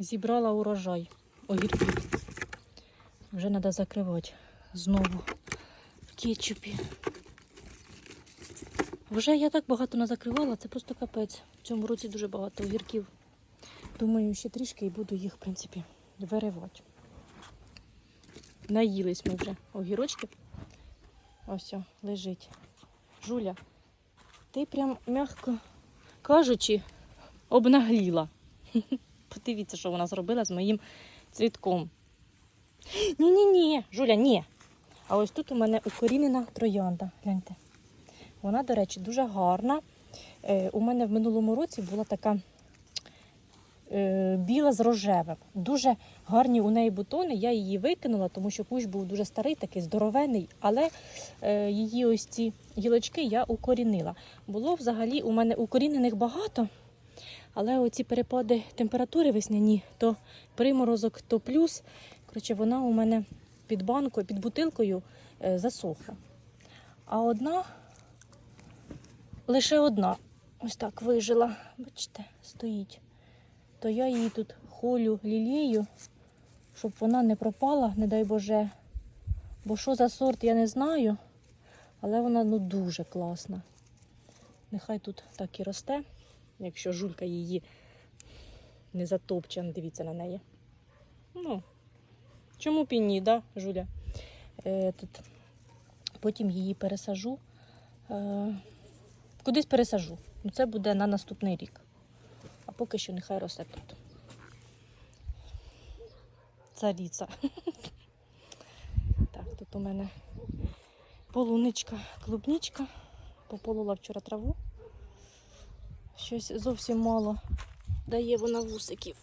Зібрала урожай огірків. Вже треба закривати знову в кетчупі. Вже я так багато назакривала, це просто капець. В цьому році дуже багато огірків. Думаю, ще трішки і буду їх, в принципі, виривати. Наїлись ми вже огірочки. Ось лежить. Жуля, ти прям, м'яко кажучи, обнагліла. Подивіться, що вона зробила з моїм цвітком. Ні-ні-ні, Жуля, ні. А ось тут у мене укорінена троянда. Гляньте. Вона, до речі, дуже гарна. Е, у мене в минулому році була така е, біла з рожевим. Дуже гарні у неї бутони. Я її викинула, тому що кущ був дуже старий, такий здоровений, але е, її ось ці гілочки я укорінила. Було взагалі у мене укорінених багато, але оці перепади температури весняні, то приморозок, то плюс. Коротше, вона у мене під банкою, під бутилкою е, засохла. А одна, лише одна, ось так вижила. Бачите, стоїть. То я її тут холю лілію, щоб вона не пропала, не дай Боже. Бо що за сорт, я не знаю. Але вона ну дуже класна. Нехай тут так і росте, якщо жулька її не затопче, ну, дивіться на неї. Ну, чому б і да, Жуля? Е, тут. Потім її пересажу. Е, кудись пересажу. Ну, це буде на наступний рік. А поки що нехай росте тут. Царіця. Так, тут у мене полуничка, клубничка. Пополола вчора траву. Щось зовсім мало дає вона вусиків.